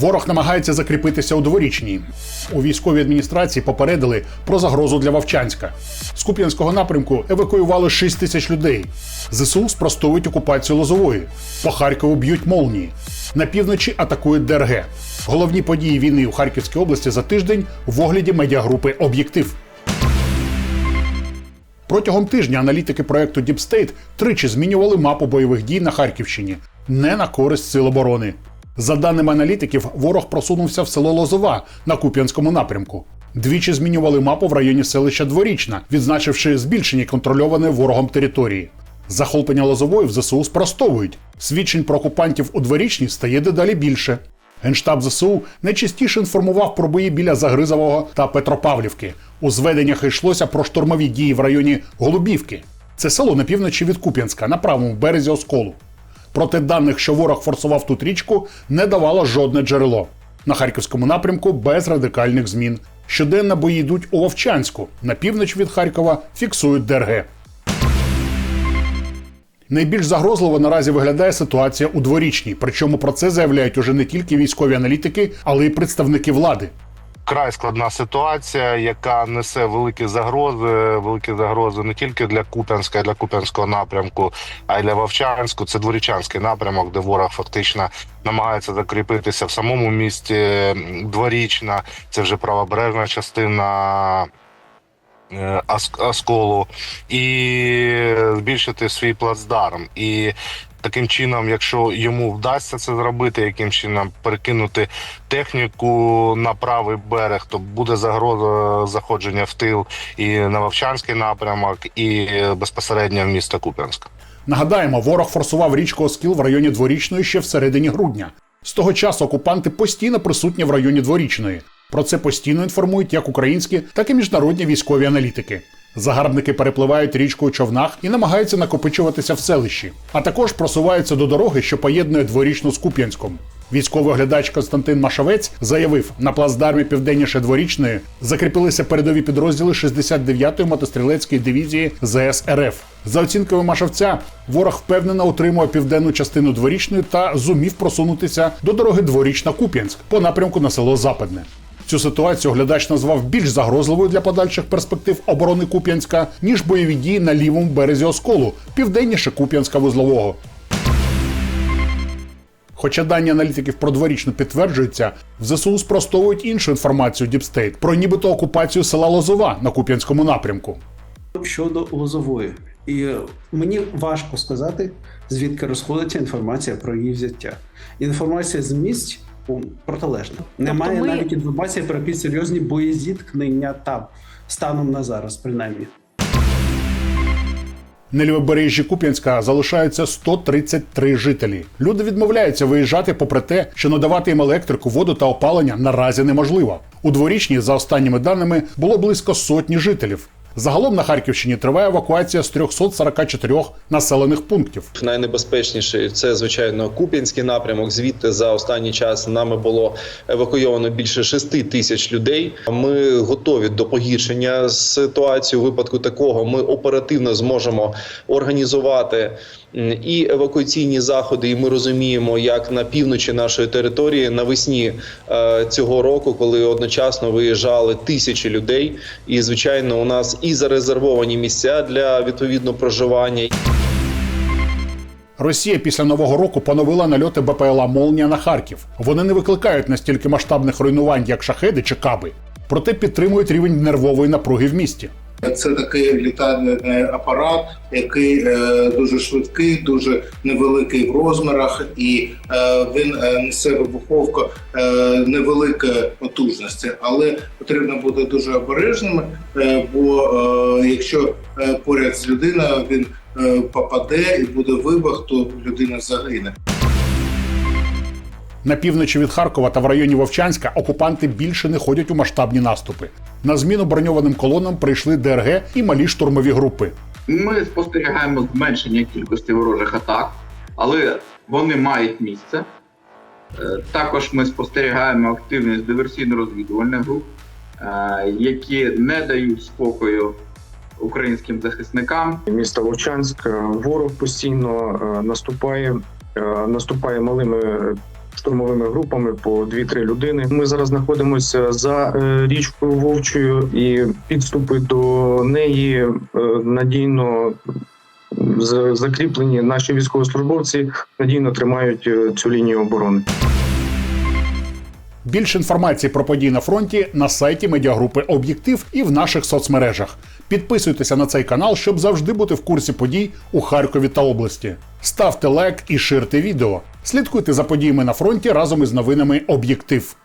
Ворог намагається закріпитися у дворічній. У військовій адміністрації попередили про загрозу для Вовчанська. З Куп'янського напрямку евакуювали 6 тисяч людей. ЗСУ спростовують окупацію Лозової. По Харкову б'ють молнії. На півночі атакують ДРГ. Головні події війни у Харківській області за тиждень в огляді медіагрупи Об'єктив. Протягом тижня аналітики проекту State тричі змінювали мапу бойових дій на Харківщині не на користь сил оборони. За даними аналітиків, ворог просунувся в село Лозова на Куп'янському напрямку. Двічі змінювали мапу в районі селища Дворічна, відзначивши збільшення контрольованої ворогом території. Захоплення Лозової в ЗСУ спростовують. Свідчень про окупантів у дворічній стає дедалі більше. Генштаб ЗСУ найчастіше інформував про бої біля Загризового та Петропавлівки. У зведеннях йшлося про штурмові дії в районі Голубівки. Це село на півночі від Куп'янська, на правому березі Осколу. Проте даних, що ворог форсував тут річку, не давало жодне джерело. На харківському напрямку без радикальних змін. Щоденно бої йдуть у Вовчанську. На північ від Харкова фіксують ДРГ. Найбільш загрозливо наразі виглядає ситуація у дворічній. Причому про це заявляють уже не тільки військові аналітики, але й представники влади. Край складна ситуація, яка несе великі загрози, великі загрози не тільки для Куп'янська, для Куп'янського напрямку, а й для Вовчанську. Це дворічанський напрямок, де ворог фактично намагається закріпитися в самому місті дворічна. Це вже правобережна частина. е, Осколу і збільшити свій плацдарм. І таким чином, якщо йому вдасться це зробити, яким чином перекинути техніку на правий берег, то буде загроза заходження в тил і на Вовчанський напрямок, і безпосередньо в місто Куп'янськ. Нагадаємо, ворог форсував річку Оскіл в районі Дворічної ще в середині грудня. З того часу окупанти постійно присутні в районі Дворічної. Про це постійно інформують як українські, так і міжнародні військові аналітики. Загарбники перепливають річку у човнах і намагаються накопичуватися в селищі, а також просуваються до дороги, що поєднує дворічну з Куп'янськом. Військовий оглядач Константин Машавець заявив, на плацдармі південніше дворічної закріпилися передові підрозділи 69-ї мотострілецької дивізії ЗС РФ. За оцінками Машавця, ворог впевнено утримує південну частину дворічної та зумів просунутися до дороги дворічна Куп'янськ по напрямку на село Западне. Цю ситуацію оглядач назвав більш загрозливою для подальших перспектив оборони Куп'янська, ніж бойові дії на лівому березі Осколу, південніше Куп'янська вузлового. Хоча дані аналітиків про дворічну підтверджуються, в ЗСУ спростовують іншу інформацію Діпстейт про нібито окупацію села Лозова на Куп'янському напрямку. щодо Лозової. І мені важко сказати, звідки розходиться інформація про її взяття. Інформація з місць протилежна. Немає ми- навіть інформації про якісь серйозні боєзіткнення там станом на зараз, принаймні. На лівобережжі Куп'янська залишаються 133 жителі. Люди відмовляються виїжджати, попри те, що надавати їм електрику, воду та опалення наразі неможливо. У дворічній, за останніми даними, було близько сотні жителів. Загалом на Харківщині триває евакуація з 344 населених пунктів. Найнебезпечніший це звичайно Куп'янський напрямок. Звідти за останній час нами було евакуйовано більше 6 тисяч людей. Ми готові до погіршення ситуації. У випадку такого ми оперативно зможемо організувати і евакуаційні заходи. І ми розуміємо, як на півночі нашої території навесні е, цього року, коли одночасно виїжджали тисячі людей, і звичайно, у нас і зарезервовані місця для відповідно проживання. Росія після нового року поновила нальоти БПЛА Молнія на Харків. Вони не викликають настільки масштабних руйнувань, як шахеди чи каби, проте підтримують рівень нервової напруги в місті. Це такий літальний апарат, який е, дуже швидкий, дуже невеликий в розмірах, і е, він е, несе вибуховку невеликої потужності, але потрібно бути дуже обережними, бо якщо поряд з людиною він попаде і буде вибух, то людина загине. На півночі від Харкова та в районі Вовчанська окупанти більше не ходять у масштабні наступи. На зміну броньованим колонам прийшли ДРГ і малі штурмові групи. Ми спостерігаємо зменшення кількості ворожих атак, але вони мають місце. Е, Також ми спостерігаємо активність диверсійно-розвідувальних груп, е, які не дають спокою українським захисникам. міста Вовчанськ. Ворог постійно е, наступає, е, наступає малими штурмовими групами по 2-3 людини. Ми зараз знаходимося за е, річкою Вовчою, і підступи до неї е, надійно закріплені. Наші військовослужбовці надійно тримають е, цю лінію оборони. Більше інформації про події на фронті на сайті медіагрупи Об'єктив і в наших соцмережах. Підписуйтеся на цей канал, щоб завжди бути в курсі подій у Харкові та області. Ставте лайк і ширте відео. Слідкуйте за подіями на фронті разом із новинами Об'єктив.